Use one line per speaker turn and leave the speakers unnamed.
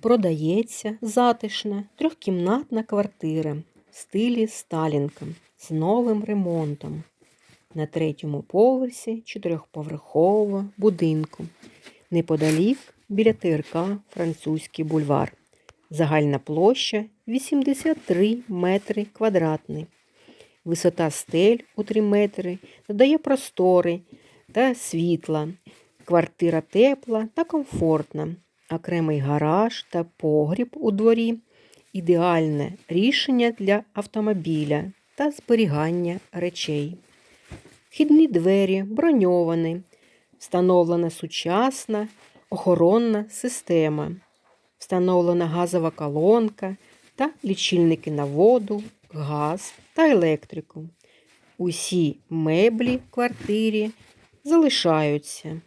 Продається затишна трьохкімнатна квартира в стилі Сталінка з новим ремонтом. На третьому поверсі чотирьохповерхового будинку. Неподалік біля ТРК Французький бульвар. Загальна площа 83 метри квадратний. Висота стель у 3 метри додає простори та світла. Квартира тепла та комфортна. Окремий гараж та погріб у дворі ідеальне рішення для автомобіля та зберігання речей. Вхідні двері броньовані, встановлена сучасна охоронна система, встановлена газова колонка та лічильники на воду, газ та електрику. Усі меблі в квартирі залишаються.